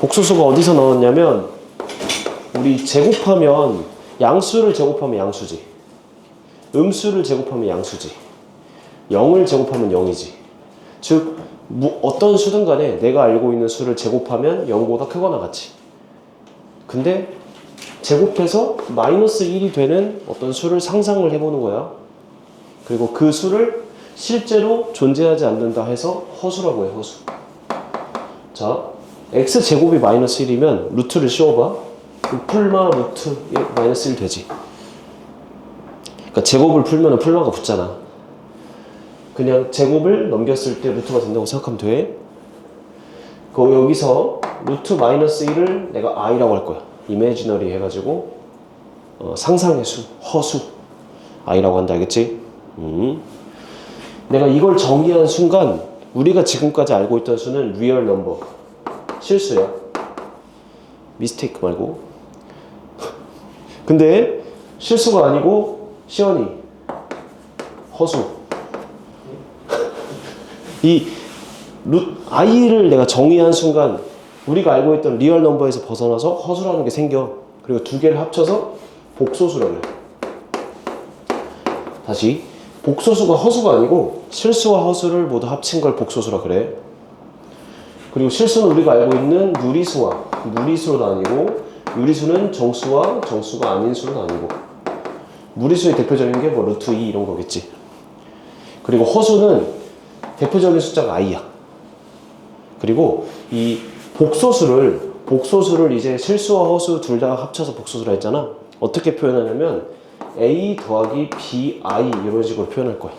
복소수가 어디서 나왔냐면 우리 제곱하면 양수를 제곱하면 양수지. 음수를 제곱하면 양수지. 0을 제곱하면 0이지. 즉 뭐, 어떤 수든 간에 내가 알고 있는 수를 제곱하면 0보다 크거나 같이. 근데 제곱해서 마이너스 1이 되는 어떤 수를 상상을 해보는 거야. 그리고 그 수를 실제로 존재하지 않는다 해서 허수라고 해, 허수. 자, x 제곱이 마이너스 1이면 루트를 씌워봐. 풀마 루트 일- 마이너스 1 되지. 그러니까 제곱을 풀면 풀마가 붙잖아. 그냥 제곱을 넘겼을 때 루트가 된다고 생각하면 돼. 그 여기서 루트 마이너스 1을 내가 i라고 할 거야. 이미지너리 해가지고 어, 상상의 수, 허수 i라고 한다, 알겠지? 음. 내가 이걸 정의한 순간 우리가 지금까지 알고 있던 수는 리얼 넘버 실수야. 미스테이크 말고. 근데 실수가 아니고 시연이 허수. 이 루, i를 내가 정의한 순간 우리가 알고 있던 리얼 넘버에서 벗어나서 허수라는 게 생겨. 그리고 두 개를 합쳐서 복소수라고 해. 다시 복소수가 허수가 아니고 실수와 허수를 모두 합친 걸 복소수라 그래. 그리고 실수는 우리가 알고 있는 유리수와 무리수로 나뉘고 유리수는 정수와 정수가 아닌 수로 나뉘고 무리수의 대표적인 게 뭐 루트 2 이런 거겠지. 그리고 허수는 대표적인 숫자가 i야. 그리고 이 복소수를 복소수를 이제 실수와 허수 둘 다 합쳐서 복소수라 했잖아. 어떻게 표현하냐면 a 더하기 bi 이런 식으로 표현할 거야.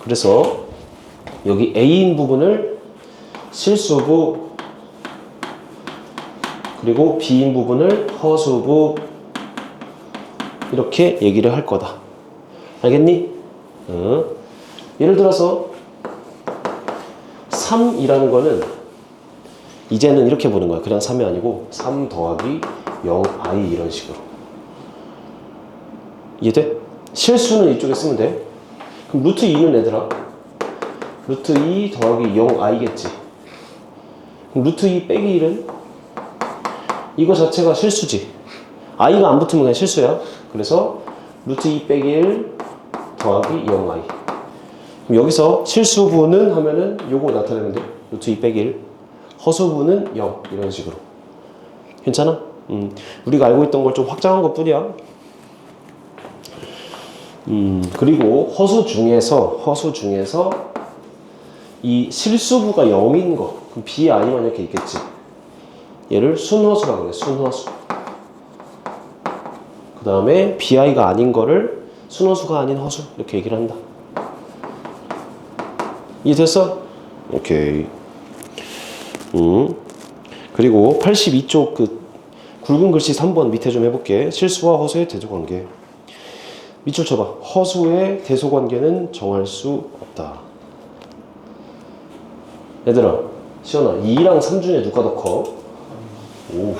그래서 여기 a인 부분을 실수부 그리고 b인 부분을 허수부 이렇게 얘기를 할 거다. 알겠니? 응. 예를 들어서 3이라는 거는 이제는 이렇게 보는 거야. 그냥 3이 아니고 3 더하기 0i 이런 식으로. 이해돼? 실수는 이쪽에 쓰면 돼. 그럼 루트 2는 얘들아. 루트 2 더하기 0i겠지. 루트 2 빼기 1은 이거 자체가 실수지. i가 안 붙으면 그냥 실수야. 그래서 루트 2 빼기 1 더하기 0i. 그럼 여기서 실수분은 하면은 요거 나타내면 돼. 루트 2 빼기 1. 허수분은 0. 이런 식으로. 괜찮아? 음, 우리가 알고 있던 걸 좀 확장한 것 뿐이야. 음, 그리고 허수 중에서, 허수 중에서 이 실수부가 0인 거. 그럼 B 아니면 이렇게 있겠지. 얘를 순허수라고 그래, 순허수. 그 다음에 BI가 아닌 거를 순허수가 아닌 허수. 이렇게 얘기를 한다. 이해됐어? 오케이. 음. 그리고 82쪽 그 굵은 글씨 3번 밑에 좀 해볼게. 실수와 허수의 대조관계. 밑줄 쳐봐. 허수의 대소관계는 정할 수 없다. 얘들아, 시연아, 2랑 3 중에 누가 더 커? 오.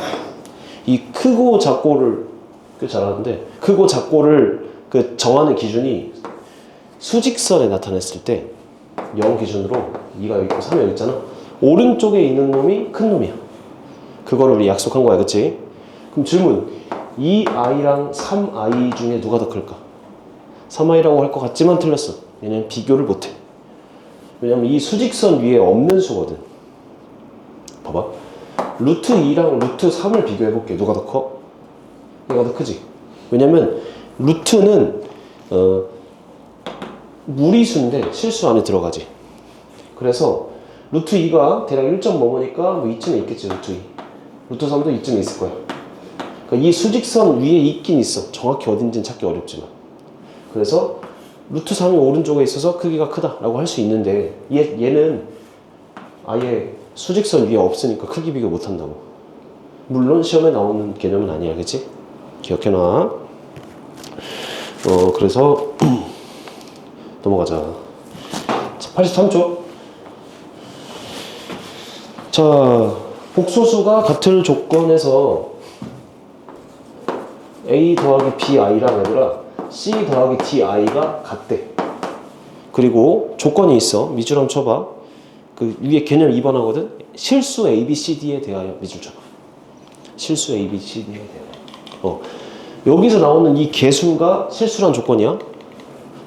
이 크고 작고를 꽤 잘하는데 크고 작고를 그 정하는 기준이 수직선에 나타냈을 때 0 기준으로 2가 여기 있고 3이 여기 있잖아. 오른쪽에 있는 놈이 큰 놈이야. 그거를 우리 약속한 거야, 그치? 그럼 질문. 2i랑 3i 중에 누가 더 클까? 3i라고 할 것 같지만 틀렸어. 얘는 비교를 못해. 왜냐면 이 수직선 위에 없는 수거든. 봐봐. 루트 2랑 루트 3을 비교해 볼게. 누가 더 커? 얘가 더 크지? 왜냐면 루트는 어, 무리수인데 실수 안에 들어가지. 그래서 루트 2가 대략 1점 넘으니까 뭐 이쯤에 있겠지 루트 2. 루트 3도 이쯤에 있을 거야. 그러니까 이 수직선 위에 있긴 있어. 정확히 어딘지는 찾기 어렵지만. 그래서 루트 3이 오른쪽에 있어서 크기가 크다라고 할 수 있는데 얘, 얘는 아예 수직선 위에 없으니까 크기 비교 못 한다고. 물론 시험에 나오는 개념은 아니야, 그치? 기억해놔. 어, 그래서 넘어가자. 자, 83쪽. 자, 복소수가 같은 조건에서 a 더하기 bi랑 얘들아 c 더하기 di가 같대. 그리고 조건이 있어. 한번 쳐봐. 그 위에 개념 2번 하거든. 실수 A, B, C, D에 대하여 미줄쳐봐. 실수 A, B, C, D에 대하여. 어. 여기서 나오는 이 개수가 실수란 조건이야.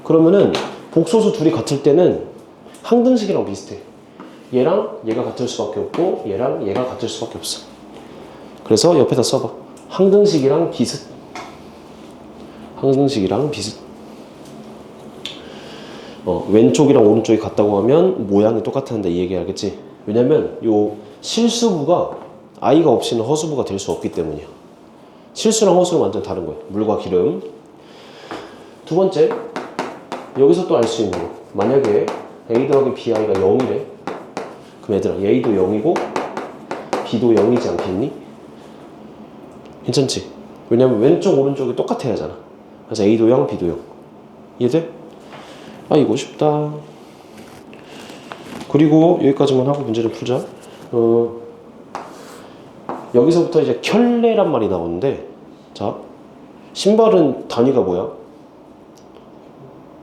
그러면은 복소수 둘이 같을 때는 항등식이랑 비슷해. 얘랑 얘가 같을 수밖에 없고 얘랑 얘가 같을 수밖에 없어. 그래서 옆에다 써봐. 항등식이랑 비슷. 항등식이랑 비슷. 어, 왼쪽이랑 오른쪽이 같다고 하면 모양이 똑같은데 이 얘기 알겠지? 왜냐면 요 실수부가 i가 없이는 허수부가 될 수 없기 때문이야. 실수랑 허수는 완전 다른 거예요. 물과 기름. 두 번째, 여기서 또 알 수 있는 거. 만약에 a 더하기 bi가 0이래. 그럼 얘들아, a도 0이고 b도 0이지 않겠니? 괜찮지? 왜냐면 왼쪽 오른쪽이 똑같아야 하잖아. 그래서 a도 0, b도 0. 이해돼? 아 이거 쉽다. 그리고 여기까지만 하고 문제를 풀자. 어, 여기서부터 이제 켤레란 말이 나오는데, 자 신발은 단위가 뭐야?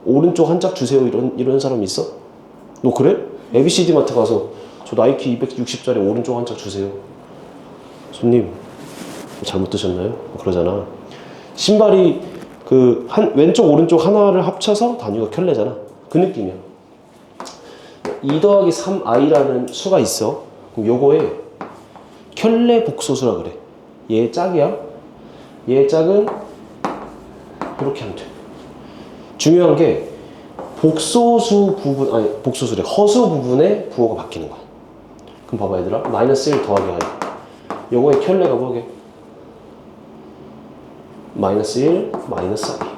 오른쪽 한 짝 주세요 이런 이런 사람 있어? 너 그래? ABCD 마트 가서 저 나이키 260짜리 오른쪽 한 짝 주세요. 손님 잘못 드셨나요? 그러잖아. 신발이 그 한 왼쪽 오른쪽 하나를 합쳐서 단위가 켤레잖아. 그 느낌이야. 2 더하기 3i라는 수가 있어. 그럼 요거에 켤레 복소수라 그래. 얘 짝이야. 얘 짝은 이렇게 하면 돼. 중요한 게 복소수 부분 아니 복소수래 허수 부분에 부호가 바뀌는 거야. 그럼 봐봐 얘들아 마이너스 1 더하기 i 요거의 켤레가 뭐게? 마이너스 1 마이너스 i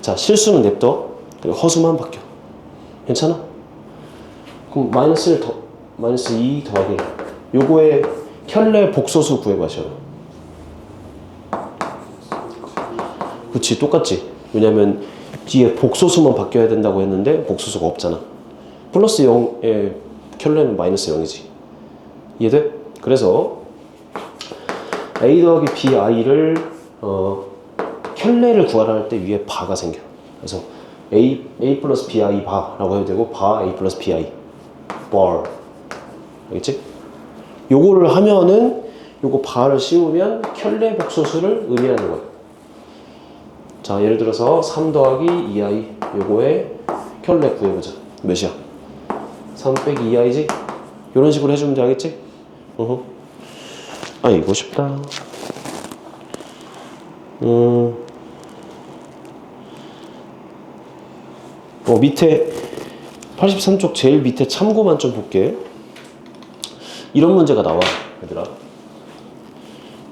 자 실수는 냅둬. 그리고 허수만 바뀌어. 괜찮아? 그럼 마이너스 1 더, 마이너스 2 더하기 요거의 켤레 복소수 구해봐 시험 그치 똑같지? 왜냐면 뒤에 복소수만 바뀌어야 된다고 했는데 복소수가 없잖아. 플러스 0의 켤레는 마이너스 0이지. 이해돼? 그래서 a 더하기 bi를 어, 켤레를 구하라 할 때 위에 바가 생겨 그래서 a, a 플러스 bi 바라고 해도 되고 바 a 플러스 bi bar 알겠지? 요거를 하면은 요거 바를 씌우면 켤레 복소수를 의미하는 거야 자 예를 들어서 3 더하기 2i 요거에 켤레 구해보자 몇이야? 3 빼기 2i지? 이런 식으로 해주면 돼 알겠지? 어허. 아 이거 쉽다 음. 어 밑에 83쪽 제일 밑에 참고만 좀 볼게 이런 문제가 나와 얘들아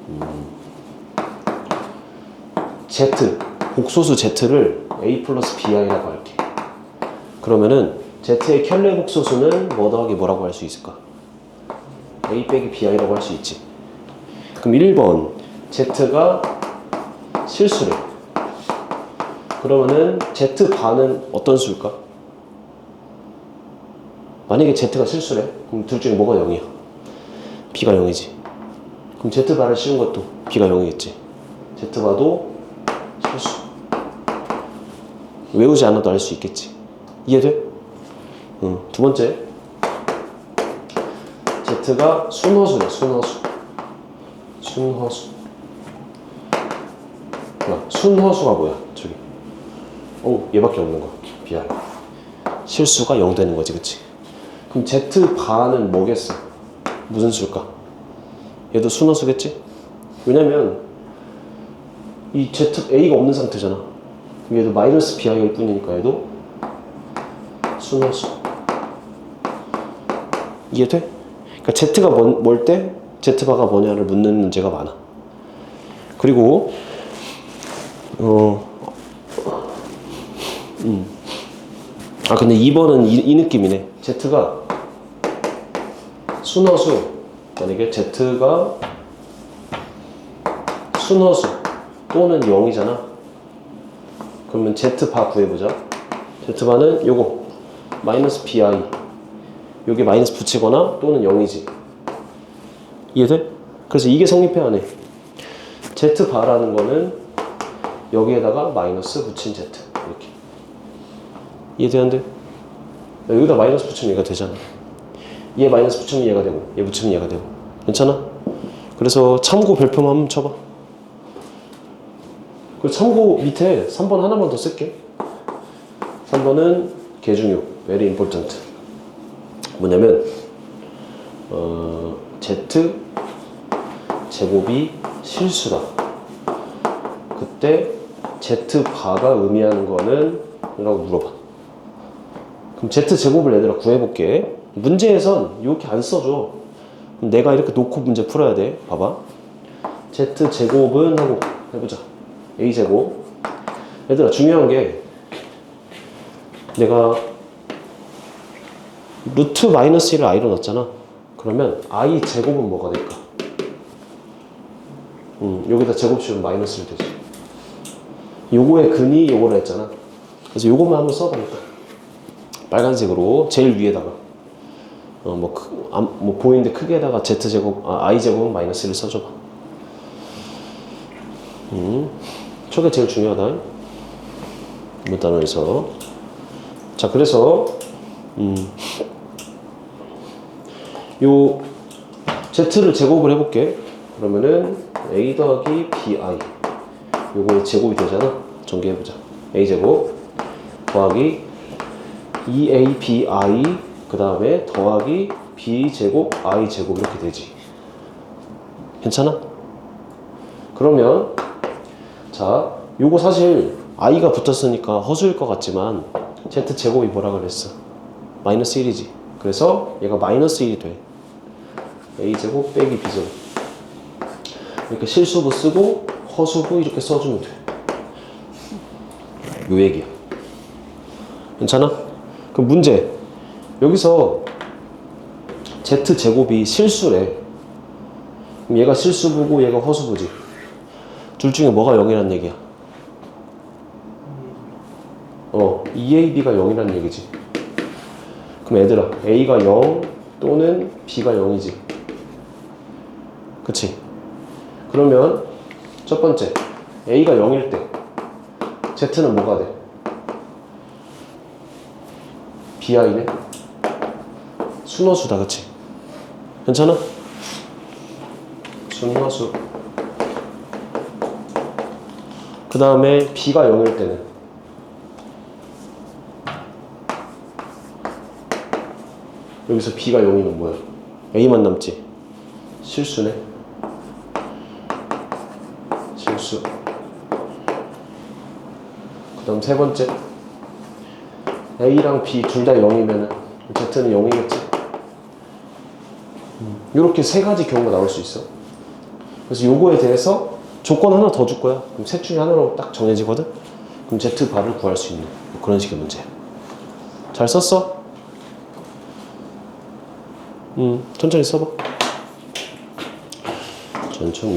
음. Z 복소수 Z를 A 플러스 BI라고 할게 그러면은 Z의 켤레 복소수는 뭐 더하기 뭐라고 할 수 있을까? A 빼기 BI라고 할 수 있지 그럼 1번 Z가 실수래 그러면은 Z 반은 어떤 수일까? 만약에 Z가 실수래? 그럼 둘 중에 뭐가 0이야? B가 0이지. 그럼 Z 반을 씌운 것도 B가 0이겠지. Z 바도 실수. 외우지 않아도 알 수 있겠지. 이해돼? 응. 두 번째. Z가 순허수래 순허수. 순허수 뭐야 순허수가 뭐야 저기. 오 얘밖에 없는 거. 미안. 실수가 0 되는 거지 그치? 그럼 Z 반은 뭐겠어? 무슨 수일까? 얘도 순허수겠지? 왜냐면 이 Z A가 없는 상태잖아. 얘도 마이너스 BI일 뿐이니까 얘도 순허수. 이해돼? 그러니까 Z가 뭘 때? Z바가 뭐냐를 묻는 문제가 많아. 그리고 어, 음. 아 근데 2번은 이, 이 느낌이네. Z가 순허수 만약에 Z가 순허수 또는 0이잖아. 그러면 Z 바 구해보자. Z 바는 요거 마이너스 bi 요게 마이너스 붙이거나 또는 0이지. 이해돼? 그래서 이게 성립해야 하네. Z 바라는 거는 여기에다가 마이너스 붙인 Z 이렇게. 이해되는데? 여기다 마이너스 붙이면 얘가 되잖아. 얘 마이너스 붙이면 얘가 되고 얘 붙이면 얘가 되고. 괜찮아? 그래서 참고 별표만 한번 쳐봐. 그 참고 밑에 3번 하나만 더 쓸게. 3번은 개중요 very important. 뭐냐면 어, Z 제곱이 실수다. 그때 Z 바가 의미하는 거는 이라고 물어봐. 그럼 Z 제곱을 얘들아 구해볼게. 문제에선 이렇게 안 써줘. 그럼 내가 이렇게 놓고 문제 풀어야 돼. 봐봐. Z 제곱은 하고 해보자. A 제곱. 얘들아 중요한 게 내가 루트 마이너스 1을 i로 넣었잖아. 그러면 i 제곱은 뭐가 될까? 음, 여기다 제곱 씌우면 마이너스 1 되지 요거의 근이 요거라 했잖아. 그래서 요것만 한번 일단 빨간색으로 제일 위에다가 어뭐 뭐 보이는데 크게다가 z 제곱 아 i 제곱은 마이너스 1을 써줘봐. 음 저게 제일 중요하다. 이번 단원에서. 자 그래서 음, 요 z를 제곱을 해볼게. 그러면은 a 더하기 bi 요거의 제곱이 되잖아. 전개해보자. A 제곱 더하기 2abi 그 다음에 더하기 b 제곱 i 제곱 이렇게 되지. 괜찮아? 그러면 자 요거 사실 i가 붙었으니까 허수일 것 같지만 z 제곱이 뭐라 그랬어? 마이너스 1이지. 그래서 얘가 마이너스 1이 돼. A 제곱 빼기 b 제곱. 이렇게 실수부 쓰고 허수부 이렇게 써주면 돼. 요 얘기야. 괜찮아? 그럼 문제. 여기서 z 제곱이 실수래. 그럼 얘가 실수부고 얘가 허수부지. 둘 중에 뭐가 0이란 얘기야? 어, 2ab가 0이란 얘기지. 그럼 얘들아, a가 0 또는 b가 0이지. 그치? 그러면 첫 번째 a가 0일 때 z는 뭐가 돼? bi네 순허수다 그치? 괜찮아? 순허수 그 다음에 b가 0일 때는 여기서 b가 0이면 뭐야? a만 남지 실수네 실수. 그 다음 세 번째. A랑 B 둘 다 0이면 Z는 0이겠지. 이렇게 세 가지 경우가 나올 수 있어. 그래서 요거에 대해서 조건 하나 더 줄 거야. 그럼 셋 중에 하나로 딱 정해지거든? 그럼 Z 바를 구할 수 있는 뭐 그런 식의 문제야. 잘 썼어? 음, 천천히 써봐. 천천히